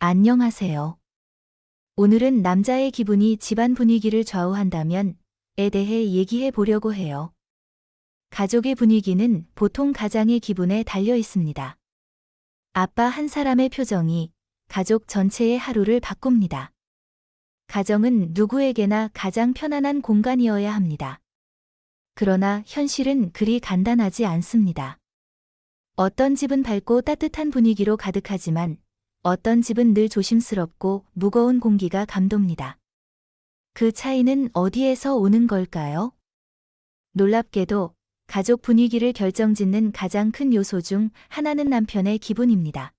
안녕하세요. 오늘은 남자의 기분이 집안 분위기를 좌우한다면 에 대해 얘기해 보려고 해요. 가족의 분위기는 보통 가장의 기분에 달려 있습니다. 아빠 한 사람의 표정이 가족 전체의 하루를 바꿉니다. 가정은 누구에게나 가장 편안한 공간이어야 합니다. 그러나 현실은 그리 간단하지 않습니다. 어떤 집은 밝고 따뜻한 분위기로 가득하지만 어떤 집은 늘 조심스럽고 무거운 공기가 감돕니다. 그 차이는 어디에서 오는 걸까요? 놀랍게도 가족 분위기를 결정짓는 가장 큰 요소 중 하나는 남편의 기분입니다.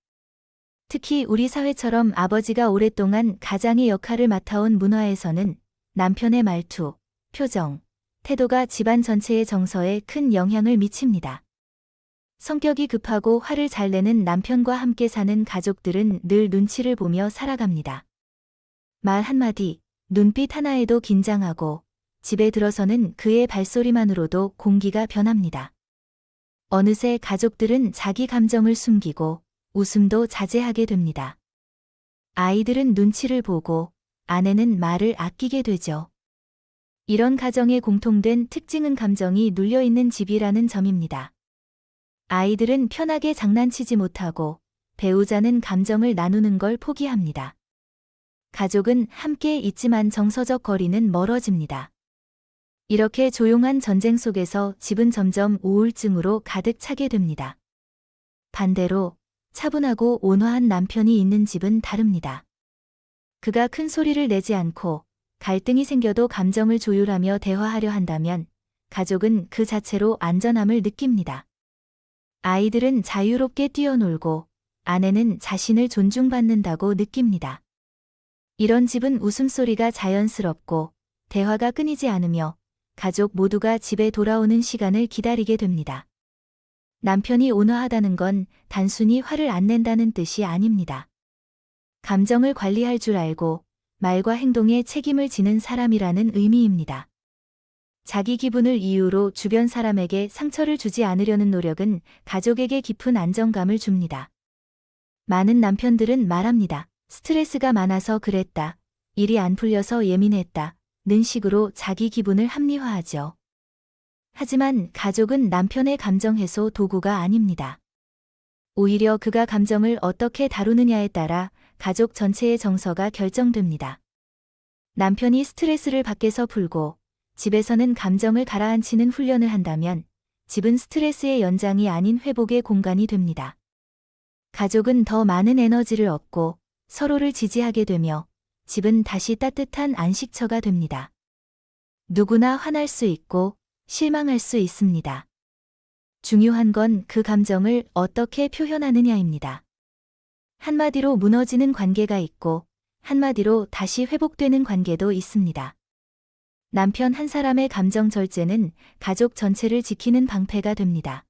특히 우리 사회처럼 아버지가 오랫동안 가장의 역할을 맡아온 문화에서는 남편의 말투, 표정, 태도가 집안 전체의 정서에 큰 영향을 미칩니다. 성격이 급하고 화를 잘 내는 남편과 함께 사는 가족들은 늘 눈치를 보며 살아갑니다. 말 한마디, 눈빛 하나에도 긴장하고 집에 들어서는 그의 발소리만으로도 공기가 변합니다. 어느새 가족들은 자기 감정을 숨기고 웃음도 자제하게 됩니다. 아이들은 눈치를 보고 아내는 말을 아끼게 되죠. 이런 가정의 공통된 특징은 감정이 눌려있는 집이라는 점입니다. 아이들은 편하게 장난치지 못하고 배우자는 감정을 나누는 걸 포기합니다. 가족은 함께 있지만 정서적 거리는 멀어집니다. 이렇게 조용한 전쟁 속에서 집은 점점 우울증으로 가득 차게 됩니다. 반대로 차분하고 온화한 남편이 있는 집은 다릅니다. 그가 큰 소리를 내지 않고 갈등이 생겨도 감정을 조율하며 대화하려 한다면 가족은 그 자체로 안전함을 느낍니다. 아이들은 자유롭게 뛰어놀고 아내는 자신을 존중받는다고 느낍니다. 이런 집은 웃음소리가 자연스럽고 대화가 끊이지 않으며 가족 모두가 집에 돌아오는 시간을 기다리게 됩니다. 남편이 온화하다는 건 단순히 화를 안 낸다는 뜻이 아닙니다. 감정을 관리할 줄 알고 말과 행동에 책임을 지는 사람이라는 의미입니다. 자기 기분을 이유로 주변 사람에게 상처를 주지 않으려는 노력은 가족에게 깊은 안정감을 줍니다. 많은 남편들은 말합니다. 스트레스가 많아서 그랬다. 일이 안 풀려서 예민했다. 는 식으로 자기 기분을 합리화하죠. 하지만 가족은 남편의 감정 해소 도구가 아닙니다. 오히려 그가 감정을 어떻게 다루느냐에 따라 가족 전체의 정서가 결정됩니다. 남편이 스트레스를 밖에서 풀고 집에서는 감정을 가라앉히는 훈련을 한다면 집은 스트레스의 연장이 아닌 회복의 공간이 됩니다. 가족은 더 많은 에너지를 얻고 서로를 지지하게 되며 집은 다시 따뜻한 안식처가 됩니다. 누구나 화날 수 있고 실망할 수 있습니다. 중요한 건 그 감정을 어떻게 표현하느냐입니다. 한마디로 무너지는 관계가 있고 한마디로 다시 회복되는 관계도 있습니다. 남편 한 사람의 감정 절제는 가족 전체를 지키는 방패가 됩니다.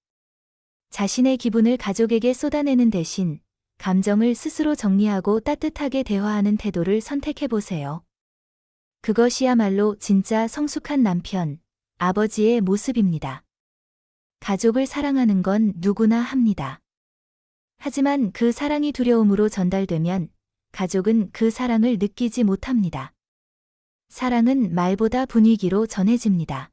자신의 기분을 가족에게 쏟아내는 대신 감정을 스스로 정리하고 따뜻하게 대화하는 태도를 선택해 보세요. 그것이야말로 진짜 성숙한 남편, 아버지의 모습입니다. 가족을 사랑하는 건 누구나 합니다. 하지만 그 사랑이 두려움으로 전달되면 가족은 그 사랑을 느끼지 못합니다. 사랑은 말보다 분위기로 전해집니다.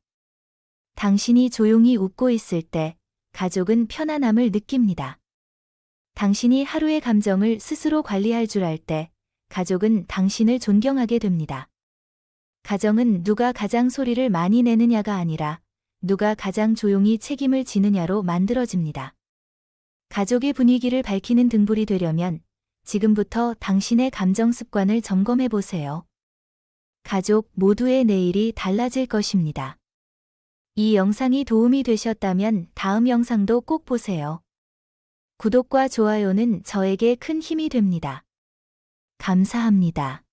당신이 조용히 웃고 있을 때 가족은 편안함을 느낍니다. 당신이 하루의 감정을 스스로 관리할 줄 알 때 가족은 당신을 존경하게 됩니다. 가정은 누가 가장 소리를 많이 내느냐가 아니라 누가 가장 조용히 책임을 지느냐로 만들어집니다. 가족의 분위기를 밝히는 등불이 되려면 지금부터 당신의 감정 습관을 점검해 보세요. 가족 모두의 내일이 달라질 것입니다. 이 영상이 도움이 되셨다면 다음 영상도 꼭 보세요. 구독과 좋아요는 저에게 큰 힘이 됩니다. 감사합니다.